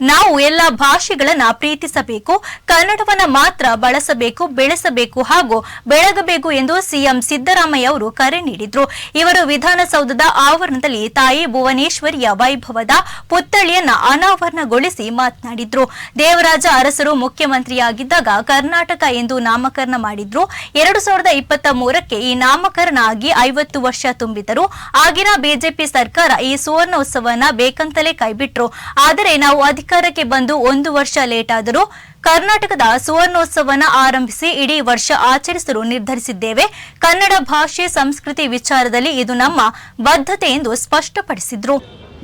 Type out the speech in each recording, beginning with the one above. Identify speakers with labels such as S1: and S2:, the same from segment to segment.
S1: ನಾವು ಎಲ್ಲ ಭಾಷೆಗಳನ್ನ ಪ್ರೀತಿಸಬೇಕು, ಕನ್ನಡವನ್ನ ಮಾತ್ರ ಬಳಸಬೇಕು, ಬೆಳೆಸಬೇಕು ಹಾಗೂ ಬೆಳಗಬೇಕು ಎಂದು ಸಿಎಂ ಸಿದ್ದರಾಮಯ್ಯ ಅವರು ಕರೆ ನೀಡಿದ್ರು. ಇವರು ವಿಧಾನಸೌಧದ ಆವರಣದಲ್ಲಿ ತಾಯಿ ಭುವನೇಶ್ವರಿಯ ವೈಭವದ ಪುತ್ಥಳಿಯನ್ನ ಅನಾವರಣಗೊಳಿಸಿ ಮಾತನಾಡಿದ್ರು. ದೇವರಾಜ ಅರಸರು ಮುಖ್ಯಮಂತ್ರಿಯಾಗಿದ್ದಾಗ ಕರ್ನಾಟಕ ಎಂದು ನಾಮಕರಣ ಮಾಡಿದ್ರು. ಎರಡು ಸಾವಿರದ ಇಪ್ಪತ್ತ ಮೂರಕ್ಕೆ ಈ ನಾಮಕರಣ ಆಗಿ ಐವತ್ತು ವರ್ಷ ತುಂಬಿದರು ಆಗಿನ ಬಿಜೆಪಿ ಸರ್ಕಾರ ಈ ಸುವರ್ಣೋತ್ಸವನ ಬೇಕಂತಲೇ ಕೈಬಿಟ್ರು. ಆದರೆ ನಾವು ಅಧಿಕಾರಕ್ಕೆ ಬಂದು ಒಂದು ವರ್ಷ ಲೇಟ್ ಆದರೂ ಕರ್ನಾಟಕದ ಸುವರ್ಣೋತ್ಸವನ ಆರಂಭಿಸಿ ಇಡೀ ವರ್ಷ ಆಚರಿಸಲು ನಿರ್ಧರಿಸಿದ್ದೇವೆ. ಕನ್ನಡ ಭಾಷೆ, ಸಂಸ್ಕೃತಿ ವಿಚಾರದಲ್ಲಿ ಇದು ನಮ್ಮ ಬದ್ಧತೆ ಎಂದು ಸ್ಪಷ್ಟಪಡಿಸಿದ್ರು.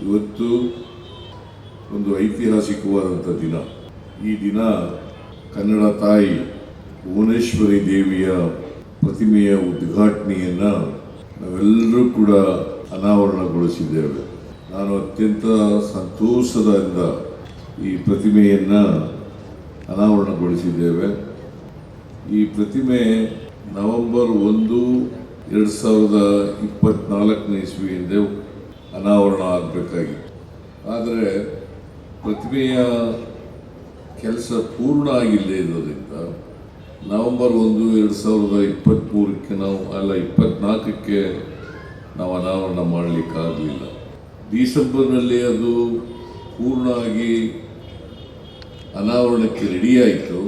S2: ಇವತ್ತು ಒಂದು ಐತಿಹಾಸಿಕವಾದಂಥ ದಿನ. ಈ ದಿನ ಕನ್ನಡ ತಾಯಿ ಭುವನೇಶ್ವರಿ ದೇವಿಯ ಪ್ರತಿಮೆಯ ಉದ್ಘಾಟನೆಯನ್ನು ನಾವೆಲ್ಲರೂ ಕೂಡ ಅನಾವರಣಗೊಳಿಸಿದ್ದೇವೆ. ನಾನು ಅತ್ಯಂತ ಸಂತೋಷದಿಂದ ಈ ಪ್ರತಿಮೆಯನ್ನು ಅನಾವರಣಗೊಳಿಸಿದ್ದೇವೆ. ಈ ಪ್ರತಿಮೆ ನವೆಂಬರ್ ಒಂದು ಎರಡು ಸಾವಿರದ ಇಪ್ಪತ್ನಾಲ್ಕನೇ ಇಸ್ವಿಯಿಂದ ಅನಾವರಣ ಆಗಬೇಕಾಗಿತ್ತು. ಆದರೆ ಪ್ರತಿಮೆಯ ಕೆಲಸ ಪೂರ್ಣ ಆಗಿಲ್ಲ ಇರೋದ್ರಿಂದ ನವೆಂಬರ್ ಒಂದು ಎರಡು ಸಾವಿರದ ಇಪ್ಪತ್ತ್ಮೂರಕ್ಕೆ ನಾವು, ಅಲ್ಲ ಇಪ್ಪತ್ನಾಲ್ಕಕ್ಕೆ ನಾವು ಅನಾವರಣ ಮಾಡಲಿಕ್ಕಾಗಲಿಲ್ಲ. ಡಿಸೆಂಬರ್ನಲ್ಲಿ ಅದು ಪೂರ್ಣ ಆಗಿ ಅನಾವರಣಕ್ಕೆ ರೆಡಿ ಆಯಿತು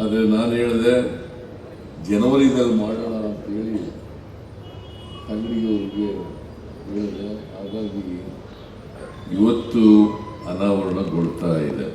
S2: ಆದರೆ ನಾನು ಹೇಳಿದೆ, ಜನವರಿದಲ್ಲಿ ಮಾಡೋಣ ಅಂತ ಅಂತೇಳಿ ಅಂಗಡಿಯವರಿಗೆ ಹೇಳಿದೆ. ಹಾಗಾಗಿ ಇವತ್ತು ಅನಾವರಣಗೊಳ್ತಾ ಇದೆ.